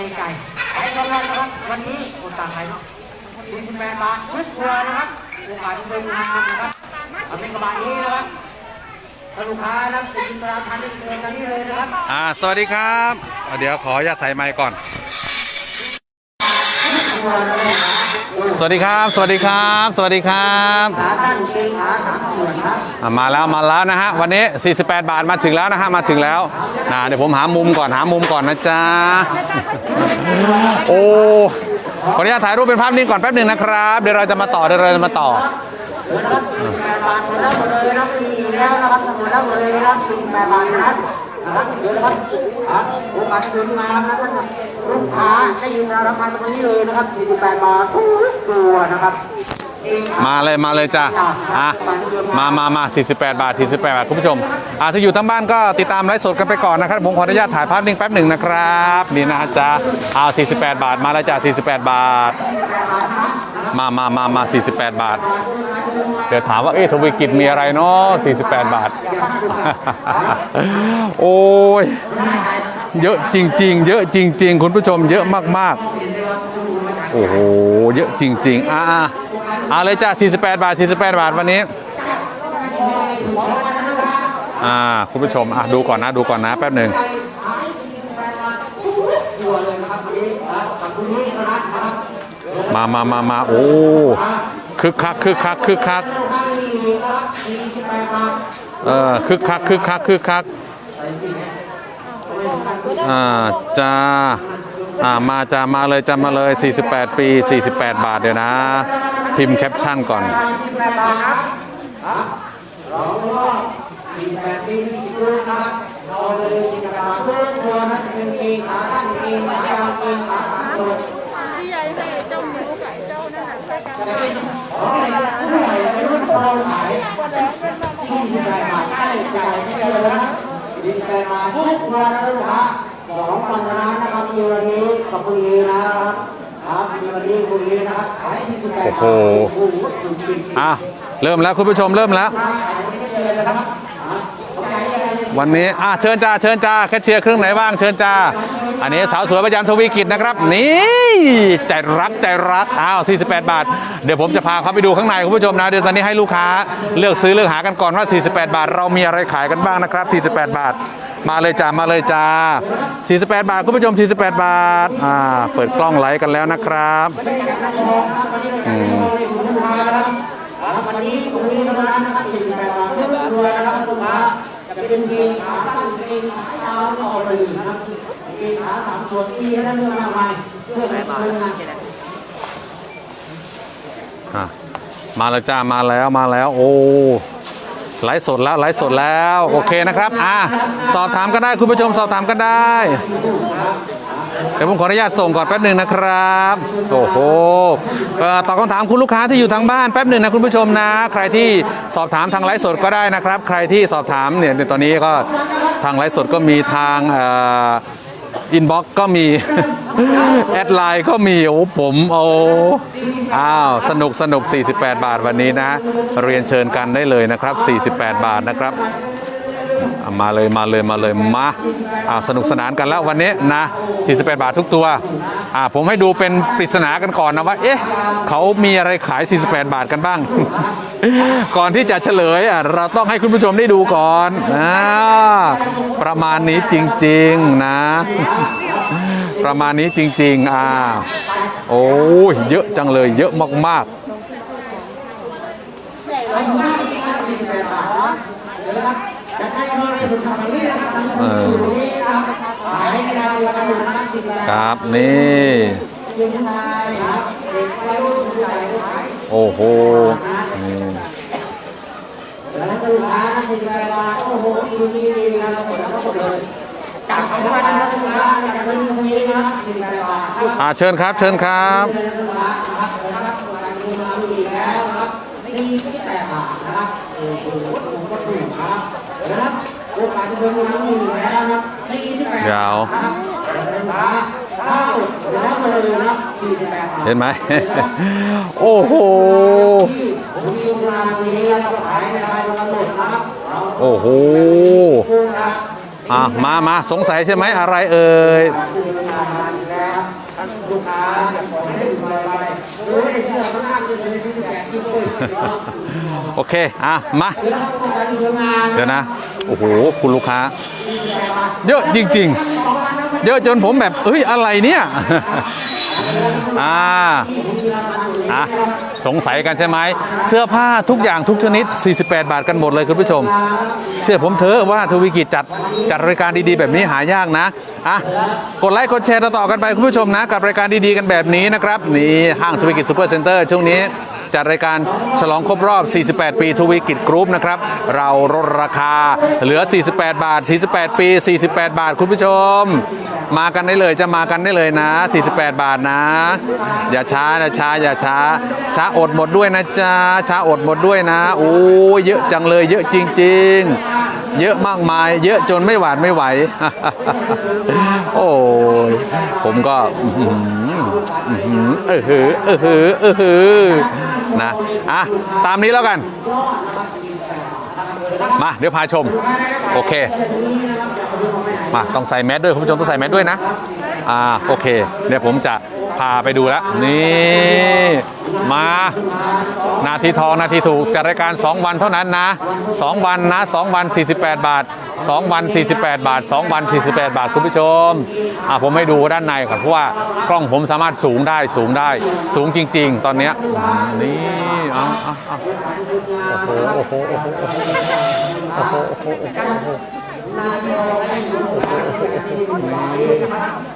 ขารังใจขายกำลังนะครับ วันนี้โอนต่างใครเนาะ48บาททุกตัวนะครับโอกาสที่เชิญงานนะครับเอาเป็นกระบะนี้นะครับถ้าลูกค้านับสินราคาที่เชิญกันนี้เลยนะครับอ่าสวัสดีครับเดี๋ยวขออย่าใส่ไมค์ก่อน สวัสดีครับ สวัสดีครับ สวัสดีครับมามาแล้วมาแล้วนะฮะวันนี้ 48 บาทมาถึงแล้วนะฮะมาถึงแล้วนะเดี๋ยวผมหามุมก่อนหามุมก่อนนะจ๊ะ โอ้ขออนุญาตถ่ายรูปเป็นภาพนิ่งก่อนแป๊บหนึ่งนะครับ เดี๋ยวเราจะมาต่อเดี๋ยวเราจะมาต่อดี๋ยวนะครับ48บาทหมดแล้วเลยนะครับไม่มีอีกแล้วนะครับหมดแล้วหมดเลยนะครับ48บาทนะครับนะครับเดี๋ยวนะครับโอกาสเชิญงานนะท่านลูกค้าได้ยินราคาตรงนี้เลยนะครับ48บาททุกตัวนะครับ มาเลยมาเลยจ้ะอะมามามา48 บาท 48 บาท คุณผู้ชม อะถ้าอยู่ทั้งบ้านก็ติดตามไลฟ์สดกันไปก่อนนะครับ ผมขออนุญาตถ่ายภาพนิ่งแป๊บหนึ่งนะครับ นี่นะจ๊ะเอา48 บาท มาแล้วจ้ะ48 บาท มามามามา48 บาท เดี๋ยวถามว่า เอ๊ะทวีกิจมีอะไรเนาะ48 บาท โอ้ย เยอะจริง ๆ เยอะจริง ๆ คุณผู้ชมเยอะมาก ๆ โอ้โห เยอะจริง ๆ อ่า อ่าอ่าเลยจ้า48 บาท 48 บาทวันนี้ อ่า คุณผู้ชม อะ ดูก่อนนะ ดูก่อนนะ แป๊บหนึ่งมามามามาโอ้ คึกคัก คึกคัก คึกคัก เออ คึกคัก คึกคัก คึกคัก อ่าจ้าอ่ามาจ้ามาเลยจ้ามาเลย 48 ปี 48 บาทเดี๋ยวนะ พิมพ์แคปชั่นก่อน48ปีที่ติดรูนะครับรอเลยจิตกรรมทุกตัวนะจะเป็นเกงขาตั้งเกงขายาวเกงขาสามส่วนที่ยายให้เจ้าหมูไก่เจ้านั่นน่ะใส่กันของอะไรผู้ใหญ่ไปรุ่นเราขายที่สิบแปดบาทได้จ่ายไม่เกินแล้วนะสิบแปดบาททุกตัวนะลูกค้าสองพันล้นนะครับมีวันนี้กับคุณนี้นะครับ โอ้โหอะเริ่มแล้วคุณผู้ชมเริ่มแล้ว วันนี้อะเชิญจ้าเชิญจ้าแคชเชียร์เครื่องไหนบ้างเชิญจ้าอันนี้สาวสวยประจำทวีกิจนะครับ นี่ใจรักใจรักอ้าว 48 บาท เดี๋ยวผมจะพาเขาไปดูข้างในคุณผู้ชมนะ เดี๋ยวตอนนี้ให้ลูกค้าเลือกซื้อเลือกหากันก่อนว่า 48 บาท เรามีอะไรขายกันบ้างนะครับ 48 บาท มาเลยจ้ามาเลยจ้า 48 บาทคุณผู้ชม 48 บาทอ่าเปิดกล้องไลฟ์กันแล้วนะครับองนะครับวันเราจะให้เราเลยคุณลูกค้าตั้งเกงขาสั้นเกงขายาวก็เอาไปเลยนะครับเกงขาสามส่วนมีให้ท่านเลือกมากมายเสื้อแบบเสื้อนะอะมาแล้วจ้ามาแล้วมาแล้วโอ้ ไลฟ์สดแล้วไลฟ์สดแล้วโอเคนะครับอะสอบถามก็ได้คุณผู้ชมสอบถามก็ได้เดี๋ยวผมขออนุญาตส่งก่อนแป๊บหนึ่งนะครับโอ้โหเอ่อตอบคำถามคุณลูกค้าที่อยู่ทางบ้านแป๊บหนึ่งนะคุณผู้ชมนะ ใครที่สอบถามทางไลฟ์สดก็ได้นะครับ ใครที่สอบถามเนี่ยในตอนนี้ก็ทางไลฟ์สดก็มีทางเอินบ็อกก็มี แอดไลน์ก็มี โอ้ผมโอ้อ้าวสนุกสนุก 48 บาทวันนี้นะ เรียนเชิญกันได้เลยนะครับ 48 บาทนะครับ อะมาเลยมาเลยมาเลยมาอ่าสนุกสนานกันแล้ววันนี้นะ 48 บาททุกตัวอ่าผมให้ดูเป็นปริศนากันก่อนนะว่า เอ๊ะเขามีอะไรขาย 48 บาทกันบ้าง ก่อนที่จะเฉลยอะเราต้องให้คุณผู้ชมได้ดูก่อนอ่าประมาณนี้จริงๆนะ ประมาณนี้จริงๆอ่าโอ้ยเยอะจังเลยเยอะมากๆ เออ ตรงนี้นะ ครับขายให้เราเราจะดูนะครับสิบแปดครับนี่เกงชายครับเด็กวัยรุ่นผู้ใหญ่ขายโอ้โหนี่แล้วก็ลูกค้านะสิบแปดบาทโอ้โหดูดีดีนะเราหมดแล้วก็หมดเลยจับของมันนะลูกค้าจากวันนี้ตรงนี้นะครับสิบแปดบาทนะครับอ่าเชิญครับ เชิญครับลูกค้านะครับนะครับการดูมาดูอีกแล้วนะครับนี่ที่แปดบาทนะครับโอ้โห ยาวนะครับลูกค้าเข้าแล้วเลยนะครับสี่สิบแปดบาทเห็นไหม โอ้โหผมมีกำไรมาตรงนี้แล้วก็ขายในราคาตรงกำหนดนะครับเราโอ้โหคู่นะอะมามาสงสัยใช่ไหมอะไรเอ่ย โอเค อะ มา เดี๋ยวนะ โอ้โห คุณลูกค้า เยอะจริง ๆ เยอะจนผมแบบเอ้ย อะไรเนี่ย อ่าอะสงสัยกันใช่ไหม เสื้อผ้าทุกอย่างทุกชนิด 48 บาทกันหมดเลยคุณผู้ชม เชื่อผมเถอะว่าทวีกิจจัดจัดรายการดีๆ แบบนี้หายากนะอะกดไลค์กดแชร์ต่อๆกันไปคุณผู้ชมนะ กับรายการดีๆกันแบบนี้นะครับ นี่ห้างทวีกิจซูเปอร์เซ็นเตอร์ช่วงนี้ จัดรายการฉลองครบรอบ 48 ปีทวีกิจกรุ๊ปนะครับ เราลดราคาเหลือ 48 บาท 48 ปี 48 บาทคุณผู้ชม มากันได้เลยจะมากันได้เลยนะ 48 บาทนะ อย่าช้านะช้าอย่าช้า ช้าอดหมดด้วยนะจ๊ะช้าอดหมดด้วยนะโอ้ยเยอะจังเลยเยอะจริง ๆ เยอะมากมาย เยอะจนไม่หวาดไม่ไหว โอ้ยผมก็ อื้อหืออื้ออเออฮือเออฮือเออฮือนะอะตามนี้แล้วกัน มาเดี๋ยวพาชม โอเค มาต้องใส่แมสด้วยคุณผู้ชมต้องใส่แมสด้วยนะ อ่าโอเค เดี๋ยวผมจะ พาไปดูแล้ว นี่ มานาทีทองนาทีถูกจัดรายการ 2 วันเท่านั้นนะ 2 วันนะ 2 วัน 48 บาท 2 วัน 48 บาท 2 วัน 48 บาท คุณผู้ชมอ่าผมให้ดูด้านในก่อนเพราะว่ากล้องผมสามารถสูงได้สูงได้ สูงจริง ๆ ตอนเนี้ยนี่อาเอาเอาโอ้โหโอ้โหโอ้โหโอ้โหโอ้โห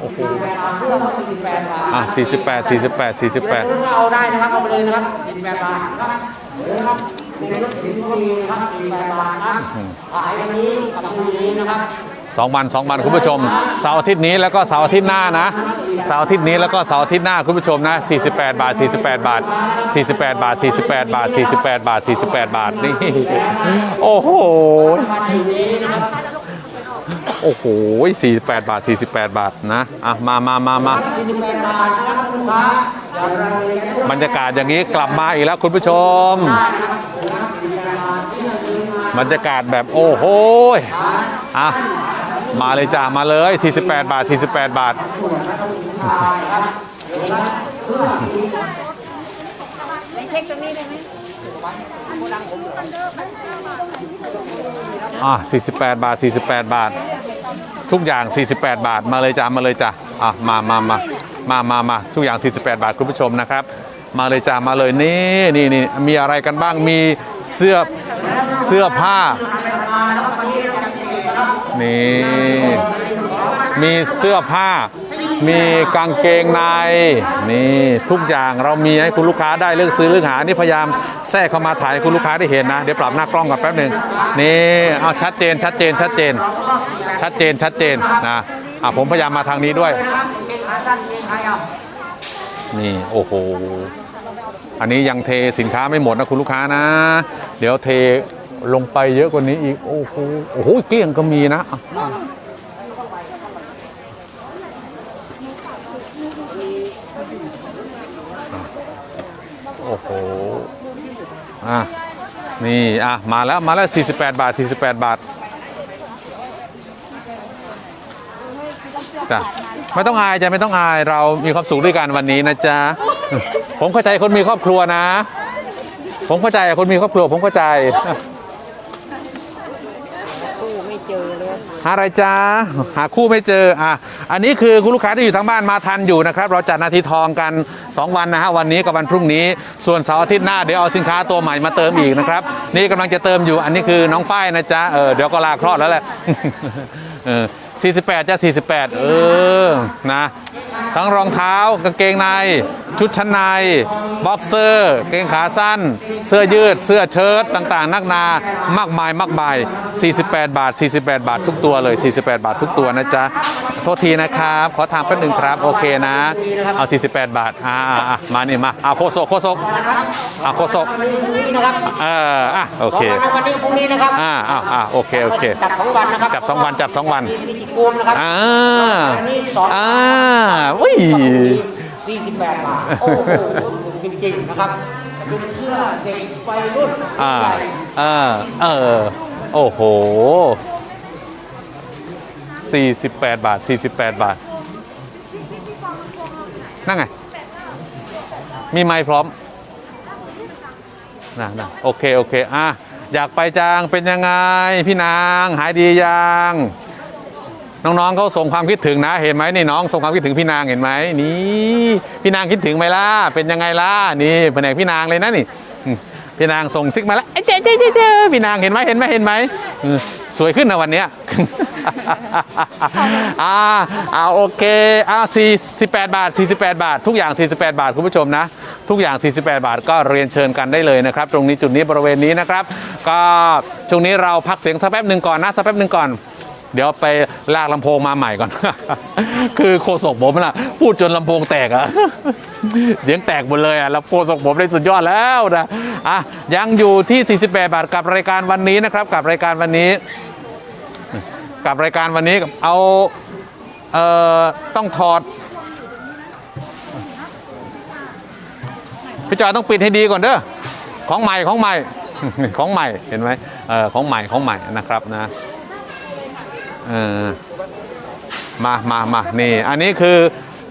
โอ้โหอะ48 48 48เอาได้นะครับเอาไปเลยนะครับ48บาทนะครับเดี๋ยวนะครับในรถเข็นก็มีนะครับ48บาทนะขายวันนี้กับพรุ่งนี้นะครับสองวันสองวันคุณผู้ชมเสาร์อาทิตย์นี้แล้วก็เสาร์อาทิตย์หน้านะเสาร์อาทิตย์นี้แล้วก็เสาร์อาทิตย์หน้าคุณผู้ชมนะ 48 บาท 48 บาท 48 บาท 48 บาท 48 บาท 48 บาทนี่โอ้โห โอ้โห48 บาท 48 บาทนะอะมามามามาบาทนะครับลูการยากาศอย่างนี้กลับมาอีกแล้วคุณผู้ชม บรรยากาศแบบโอ้โหอะมาเลยจ้ามาเลย 48 บาท 48 บาทเช็คตรงนี้ได้ไหมอะ48 บาท 48 บาท ทุกอย่าง 48 บาท มาเลยจ้ามาเลยจ้าอะมามามามามามาทุกอย่าง 48 บาทคุณผู้ชมนะครับ มาเลยจ้ามาเลยนี่นี่นี่มีอะไรกันบ้างมีเสื้อเสื้อผ้านี่มีเสื้อผ้า มีกางเกงในนี่ทุกอย่างเรามีให้คุณลูกค้าได้เลือกซื้อเลือกหานี่พยายามแทรกเข้ามาถ่ายคุณลูกค้าได้เห็นนะเดี๋ยวปรับหน้ากล้องก่อนแป๊บหนึ่งนี่เอาชัดเจนชัดเจนชัดเจน ชัดเจนชัดเจนนะอะผมพยายามมาทางนี้ด้วย นี่โอ้โหอันนี้ยังเทสินค้าไม่หมดนะคุณลูกค้านะ เดี๋ยวเทลงไปเยอะกว่านี้อีก โอ้โหโอ้โหเกลี้ยงก็มีนะอะอะโอ้โห อะนี่อะมาแล้วมาแล้ว 48 บาท 48 บาทจ้ะไม่ต้องอายจ้ะไม่ต้องอายเรามีความสุขด้วยกันวันนี้นะจ๊ะผมเข้าใจคนมีครอบครัวนะ ผมเข้าใจคนมีครอบครัวผมเข้าใจหา อะไรจ้าหาคู่ไม่เจออะอันนี้คือคุณลูกค้าที่อยู่ทางบ้านมาทันอยู่นะครับ เราจัดนาทีทองกัน 2 วันนะฮะวันนี้กับวันพรุ่งนี้ ส่วนเสาร์อาทิตย์หน้าเดี๋ยวเอาสินค้าตัวใหม่มาเติมอีกนะครับ นี่กำลังจะเติมอยู่อันนี้คือน้องฝ้ายนะจ๊ะเออเดี๋ยวก็ลาคลอดแล้วแหละเออ48จ้ะ48 เออนะ ทั้งรองเท้ากางเกงใน ชุดชั้นใน บ็อกเซอร์กางเกงขาสั้น เสื้อยืด เสื้อเชิ้ตต่างๆ นักนามากมายมากมาย 48 บาท 48 บาททุกตัวเลย 48 บาททุกตัวนะจ๊ะ ทษทีนะครับ ขอถามแป๊บหนึ่งครับ โอเคนะ เอา 48 บาท อ่าอ่าอ่ามานี่มาเอาโคศกโคศกเอาโคศกวันนี้พรุ่งนี้นะครับเอออะโอสองเควันนะวันนี้พรุ่งนี้นะครับ อ่าอ่าอ่าโอเค โอเค จัดสองวันนะครับ จับสองวัน จับสองวันมีกี่กลุ่มนะครับอ่าอันนี้สองอ่าอุ้ย48 บาท โอ้โหจริงๆนะครับเป็นเสื้อเด็กวัยรุ่นอ่าผู้ใหญ่เออ เออ โอ้โห 48 บาท 48 บาท นั่นไง มีไม้พร้อมนะนะโอเค โอเค อะ อยากไปจางเป็นยังไง พี่นาง หายดียัง น้องๆเขาส่งความคิดถึงนะ เห็นไหมนี่น้องส่งความคิดถึงพี่นางเห็นไหมนี่ พี่นางคิดถึงไหมล่ะ เป็นยังไงล่ะ นี่แผนกพี่นางเลยนะนี่ พี่นางส่งซิกมาแล้วเจ๊เจ๊เจ๊เจพี่นางเห็นไหมเห็นไหมเห็นไหมสวยขึ้นนะวันเนี้ย อ่าอ่าโอเคอ่า48 บาท 48 บาท ทุกอย่าง 48 บาท คุณผู้ชมนะ ทุกอย่าง 48 บาท ก็เรียนเชิญกันได้เลยนะครับ ตรงนี้จุดนี้บริเวณนี้นะครับ ก็ช่วงนี้เราพักเสียงสักแป๊บหนึ่งก่อนนะสักแป๊บหนึ่งก่อน เดี๋ยวไปลากลำโพงมาใหม่ก่อน คือโคศกผมน่ะพูดจนลำโพงแตกอะเสียงแตกหมดเลยอะแล้วโคศกผมได้สุดยอดแล้วนะอะยังอยู่ที่ 48 บาทกับรายการวันนี้นะครับ กับรายการวันนี้ กับรายการวันนี้เอาเอ่อต้องถอดพี่จอยต้องปิดให้ดีก่อนเด้อของใหม่ของใหม่ของใหม่เห็นไหมเออของใหม่ของใหม่นะครับนะเออมามามานี่ อันนี้คือ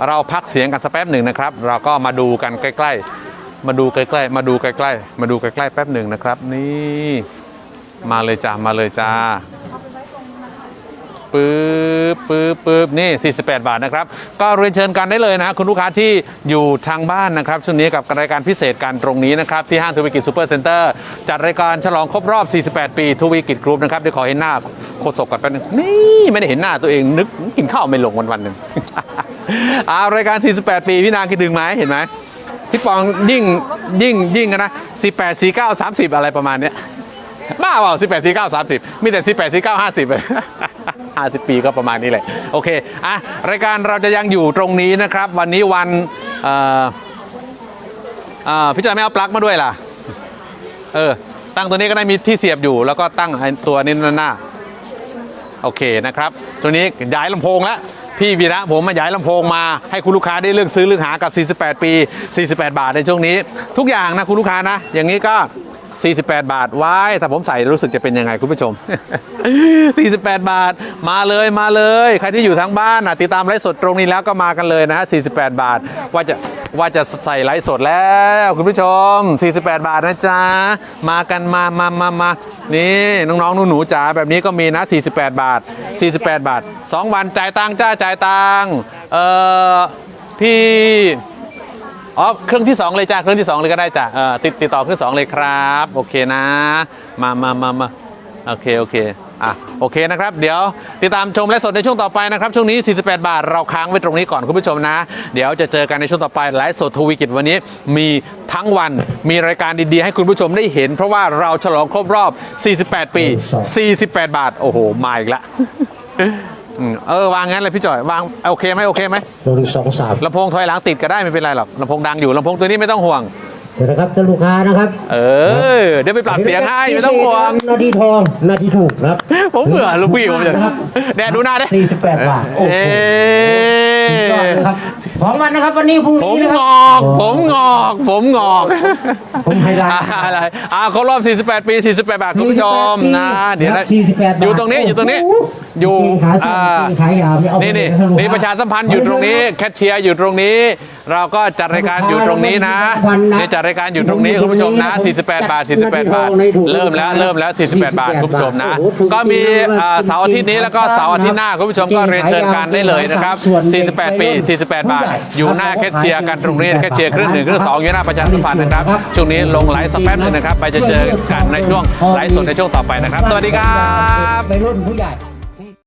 เราพักเสียงกันสักแป๊บหนึ่งนะครับ เราก็มาดูกันใกล้ ๆ มาดูใกล้ๆ มาดูใกล้ๆ มาดูใกล้ๆแป๊บหนึ่งนะครับ นี่ มาเลยจ้ามาเลยจ้า ปึ๊บปึ๊บปึ๊บนี่ 48 บาทนะครับ ก็เรียนเชิญกันได้เลยนะ คุณลูกค้าที่อยู่ทางบ้านนะครับช่วงนี้กับรายการพิเศษกันตรงนี้นะครับ ที่ห้างทวีกิจซูเปอร์เซ็นเตอร์จัดรายการฉลองครบรอบ 48 ปีทวีกิจกรุ๊ปนะครับเดี๋ยวขอเห็นหน้าโคศกกันแป๊บนึงนี่ไม่ได้เห็นหน้าตัวเองนึกกินข้าวไม่ลงวันวันหนึ่งอารายการ 48 ปีพี่นางคิดถึงไหมเห็นไหมพี่ปองยิ่งยิ่งยิ่งนนะ18 49 30 อะไรประมาณเนี้ยบ้าเปล่า18 49 30 มีแต่ 18 49 50เลย 50 ปีก็ประมาณนี้เลยโอเคอะรายการเราจะยังอยู่ตรงนี้นะครับ วันนี้วันเอ่อเออพี่จอยไม่เอาปลั๊กมาด้วยล่ะเออตั้งตัวนี้ก็ได้มีที่เสียบอยู่ แล้วก็ตั้งตัวนี้หน้าโอเคนะครับ ตัวนี้ย้ายลำโพงแล้วพี่วีระผมมาย้ายลำโพงมาให้คุณลูกค้าได้เลือกซื้อเลือกหากับ 48 ปี 48 บาทในช่วงนี้ ทุกอย่างนะคุณลูกค้านะ อย่างนี้ก็ 48 บาทว้ถ้าผมใส่รู้สึกจะเป็นยังไงคุณผู้ชม 48 บาทมาเลยมาเลย ใครที่อยู่ทางบ้านติดตามไลฟ์สดตรงนี้แล้วก็มากันเลยนะฮะ48 บาท ว่าจะว่าจะใส่ไลฟ์สดแล้วคุณผู้ชม 48 บาทนะจ๊ะมากันมามามามานี่น้องๆหนูๆจ๋าแบบนี้ก็มีนะ 48 บาท 48 บาท 2 วันจ่ายตังค์จ้าจ่ายตังค์เอ่อพี่ อ๋อเครื่องที่ 2 เลยจ้าเครื่องที่ 2 เลยก็ได้จ้ะเออติดติดต่อเครื่องสองเลยครับ โอเคนะ มามามามาโอเคโอเคอะโอเคนะครับ เดี๋ยวติดตามชมและสดในช่วงต่อไปนะครับ ช่วงนี้ 48 บาท เราค้างไว้ตรงนี้ก่อนคุณผู้ชมนะ เดี๋ยวจะเจอกันในช่วงต่อไปไลฟ์สดทวีกิจวันนี้ มีทั้งวันมีรายการดีๆ ให้คุณผู้ชมได้เห็น เพราะว่าเราฉลองครบรอบ 48 ปี 48 บาท โอ้โหมาอีกละ อืมเออวางงั้นเลยพี่จ่อยวางโอเคไหมโอเคไหมตัวที่สองสามลำโพงถอยหลังติดก็ได้ไม่เป็นไรหรอกลำโพงดังอยู่ลำโพงตัวนี้ไม่ต้องห่วง เดี๋ยวนะครับท่านลูกค้านะครับเออเดี๋ยวไปปรับเสียงให้ไม่ต้องห่วง นาทีทองนาทีถูกนะครับผมเบื่อลูกพี่ผมจะนะครับแดดดูหน้าดิ48บาทโอ้โหเอ๊สุดยอดเลยครับ ของมันนะครับวันนี้พรุ่งผมนี้นะคงรัอก ผมงอก ผมงอก ผมไฮไลท์อ่าอะไรอ่าครบรอบ 48 ปี 48 บาทคุณผู้ชมนะ เดี๋ยวนะ48บาทอยู่ตรงนี้ อยู่ตรงนี้อยู่ขาสั้นอ่าขายาวไม่เอาไปนี่นี่เลยนี่ประชาสัมพันธ์อยู่ตรงนี้ แคชเชียร์อยู่ตรงนี้ เราก็จัดรายการอยู่ตรงนี้นะนี่จัดรายการอยู่ตรงนี้คุณผู้ชมนะ 48 บาท 48 บาท เริ่มแล้วเริ่มแล้ว 48 บาทคุณผู้ชมนะ ก็มีอ่าเสาร์อาทิตย์นี้แล้วก็เสาร์อาทิตย์หน้าคุณผู้ชมก็เรียนเชิญกันได้เลยนะครับ 48 ปี 48 บาท อยู่หน้าแคชเชียร์กันตรงนี้แคชเชียร์เครื่องหนึ่งเครื่องสองอยู่หน้าประชาสัมพันธ์นะครับช่วงนี้ลงไลฟ์สักแป๊บหนึงนะครับ ไปจะเจอกันในช่วงไลฟ์สดในช่วงต่อไปนะครับ สวัสดีครับในรุ่นผู้ใหญ่